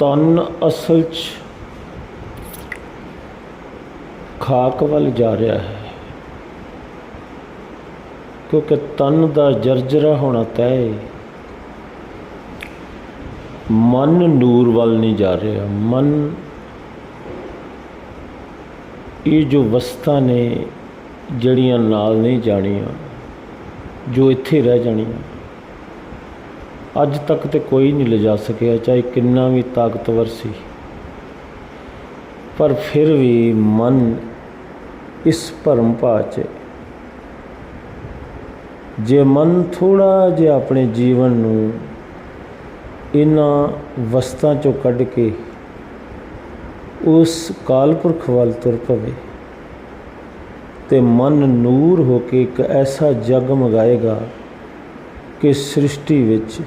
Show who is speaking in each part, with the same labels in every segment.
Speaker 1: ਤਨ ਅਸਲ 'ਚ ਖਾਕ ਵੱਲ ਜਾ ਰਿਹਾ ਹੈ। ਕਿਉਂਕਿ ਤਨ ਦਾ ਜਰਜਰਾ ਹੋਣਾ ਤੈਅ ਮਨ ਨੂਰ ਵੱਲ ਨਹੀਂ ਜਾ ਰਿਹਾ। ਮਨ ਇਹ ਜੋ ਵਸਤਾਂ ਨੇ, ਜਿਹੜੀਆਂ ਨਾਲ ਨਹੀਂ ਜਾਣੀਆਂ, ਜੋ ਇੱਥੇ ਰਹਿ ਜਾਣੀਆਂ। ਅੱਜ ਤੱਕ ਤੇ ਕੋਈ ਨਹੀਂ ਲਿਜਾ ਸਕਿਆ, ਚਾਹੇ ਕਿੰਨਾ ਵੀ ਤਾਕਤਵਰ ਸੀ। ਪਰ ਫਿਰ ਵੀ ਮਨ ਇਸ ਭਰਮ ਭਾਅ 'ਚ। ਜੇ ਮਨ ਥੋੜਾ ਜਿਹਾ ਆਪਣੇ ਜੀਵਨ ਨੂੰ ਇਹਨਾਂ ਵਸਤਾਂ ਚੋਂ ਕੱਢ ਕੇ ਉਸ ਕਾਲਪੁਰਖ ਵੱਲ ਤੁਰ ਪਵੇ, ਤੇ ਮਨ ਨੂਰ ਹੋ ਕੇ ਇੱਕ ਐਸਾ ਜਗ ਮਗਾਏਗਾ ਕਿ ਸ੍ਰਿਸ਼ਟੀ ਵਿੱਚ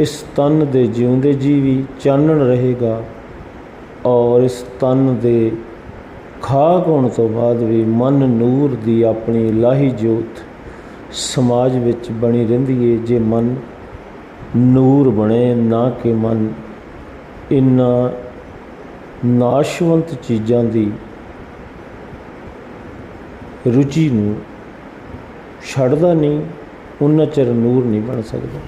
Speaker 1: ਇਸ ਤਨ ਦੇ ਜਿਉਂਦੇ ਜੀ ਵੀ ਚਾਨਣ ਰਹੇਗਾ ਔਰ ਇਸ ਤਨ ਦੇ ਖਾਕ ਹੋਣ ਤੋਂ ਬਾਅਦ ਵੀ ਮਨ ਨੂਰ ਦੀ ਆਪਣੀ ਲਾਹੀ ਜੋਤ ਸਮਾਜ ਵਿੱਚ ਬਣੀ ਰਹਿੰਦੀ ਏ, ਜੇ ਮਨ ਨੂਰ ਬਣੇ, ਨਾ ਕਿ ਮਨ ਇਨ੍ਹਾਂ ਨਾਸ਼ਵੰਤ ਚੀਜ਼ਾਂ ਦੀ ਰੁਚੀ ਨੂੰ ਛੱਡਦਾ ਨਹੀਂ। ਉਹਨਾਂ ਚਿਰ ਨੂਰ ਨਹੀਂ ਬਣ ਸਕਦਾ।